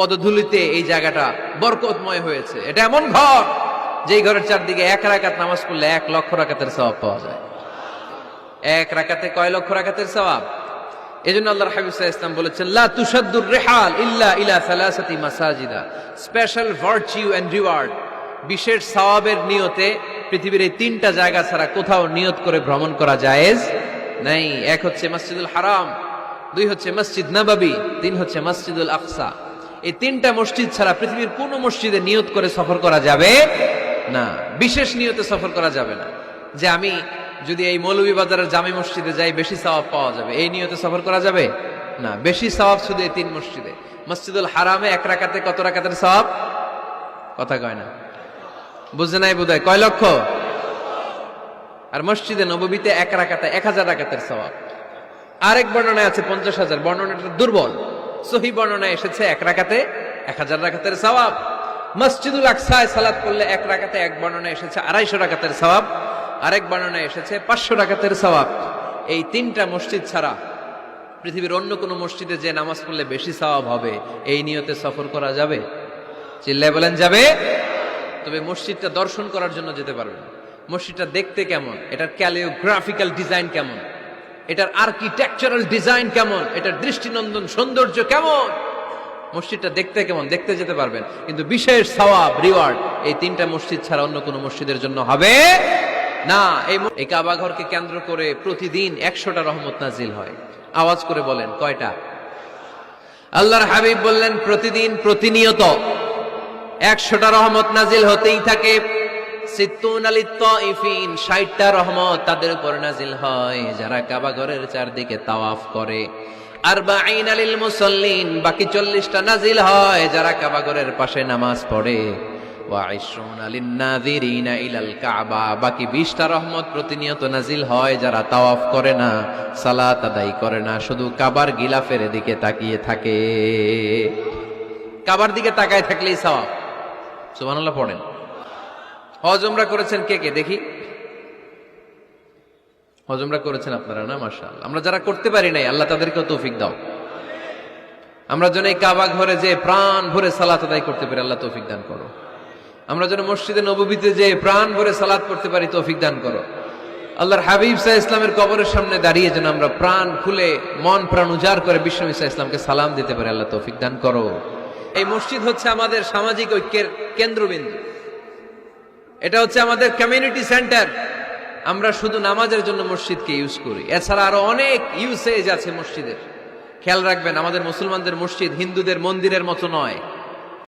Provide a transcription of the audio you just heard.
পদধূলিতে এই জায়গাটা বরকতময় হয়েছে। এটা এমন ঘর, যেই ঘরের চারদিকে এক রাকাত নামাজ পড়লে এক লক্ষ রাকাতের সওয়াব পাওয়া যায়। এক রাকাতে কয় লক্ষ রাকাতের সওয়াব? এজন্য আল্লাহ হাবিব ইসলাম বলেছেন, লা তুশাদ্দুর রিহাল ইল্লা ইলা সালাসাতি মাসাজিদা। স্পেশাল ভার্চু এন্ড রিওয়ার্ড বিশেষ সওয়াবের নিয়তে পৃথিবীর এই তিনটা জায়গা ছাড়া কোথাও নিয়ত করে ভ্রমণ করা জায়েজ নাই। এক হচ্ছে মসজিদুল হারাম, দুই হচ্ছে মসজিদ নবাবী, তিন হচ্ছে মসজিদুল আকসা। এই তিনটা মসজিদ ছাড়া পৃথিবীর কোন মসজিদে নিয়ত করে সফর করা যাবে না। বিশেষ নিয়তে সফর করা যাবে না। যে আমি যদি এই মৌলভী বাজারের জামে মসজিদে যাই, বেশি সওয়াব পাওয়া যাবে। এই নিয়তে সফর করা যাবে? না, বেশি সওয়াব শুধু এই তিন মসজিদে। মসজিদুল হারামে এক রাকাতে কত রাকাতের সওয়াব? কথা কয় না। বুঝে নাই বোধ কয় লক্ষ? আর মসজিদে নববীতে এক রাকাতে এক হাজার রাকাতের সওয়াব। আরেক বর্ণনায় আছে পঞ্চাশ হাজার। বর্ণনাটা দুর্বল। সহি বর্ণনায় এসেছে, এক রাখাতে এক হাজার রাকাতের সওয়াব। মসজিদুল আকসায় সালাত করলে এক রাখাতে এক বর্ণনায় এসেছে, আড়াইশো রাকাতের সওয়াব। আরেক বর্ণনায় এসেছে, পাঁচশো রাকাতের সওয়াব। এই তিনটা মসজিদ ছাড়া পৃথিবীর অন্য কোনো মসজিদে যে নামাজ পড়লে বেশি সওয়াব হবে, এই নিয়তে সফর করা যাবে? চিল্লায় বলেন, যাবে। তবে মসজিদটা দর্শন করার জন্য যেতে পারবেন। মসজিদটা দেখতে কেমন? এটার ক্যালিওগ্রাফিক্যাল ডিজাইন কেমন? এটার আর্কিটেকচারাল ডিজাইন কেমন? এটার দৃষ্টিনন্দন, সৌন্দর্য কেমন? মসজিদটা দেখতে কেমন? দেখতে যেতে পারবেন। কিন্তু বিশেষ সওয়াব রিওয়ার্ড এই তিনটা মসজিদ ছাড়া অন্য কোনো মসজিদের জন্য হবে না। এই কাবা ঘরকে কেন্দ্র করে প্রতিদিন একশোটা রহমত নাজিল হয়। আওয়াজ করে বলেন, কয়টা? আল্লাহর হাবিব বললেন, প্রতিদিন প্রতিনিয়ত একশোটা রহমত নাজিল হতেই থাকে। সিত্তুন রহমত তাদের উপর নাজিল হয়। যারা কাবা ঘরের চারদিকে তাওয়াফ করে। আলিল বাকি চল্লিশটা নাজিল হয় যারা পাশে নামাজ পড়ে। বাকি বিশটা রহমত প্রতিনিয়ত নাজিল হয় যারা তাওয়াফ করে না, সালাত আদায় করে না, শুধু কাবার গিলাফের দিকে তাকিয়ে থাকে। কাবার দিকে তাকায় থাকলেই সওয়াব। সুবহানাল্লাহ, পড়েন। হজ উমরা করেছেন কে কে? দেখি। হজমরা করেছেন আপনারা না? মাশাআল্লাহ। আমরা যারা করতে পারি নাই, আল্লাহ তাদেরকেও তৌফিক দাও। আমরা যেন এই কাবা ঘরে যে প্রাণ ভরে সালাত আদায় করতে পারি, আল্লাহ তৌফিক দান করো। আমরা যেন মসজিদে নববীতে যে প্রাণ ভরে সালাত করতে পারি, তৌফিক দান করো। আল্লাহর হাবিব সাহ ইসলামের কবরের সামনে দাঁড়িয়ে যেন আমরা প্রাণ খুলে, মন প্রাণ উজাড় করে বিশ্ব ইসা ইসলামকে সালাম দিতে পারি, আল্লাহ তৌফিক দান করো। এই মসজিদ হচ্ছে আমাদের সামাজিক ঐক্যের কেন্দ্রবিন্দু। এটা হচ্ছে আমাদের কমিউনিটি সেন্টার আমরা শুধু নামাজের জন্য মসজিদকে ইউজ করি। এছাড়া আরও অনেক ইউসেজ আছে মসজিদের। খেয়াল রাখবেন, আমাদের মুসলমানদের মসজিদ হিন্দুদের মন্দিরের মতো নয়।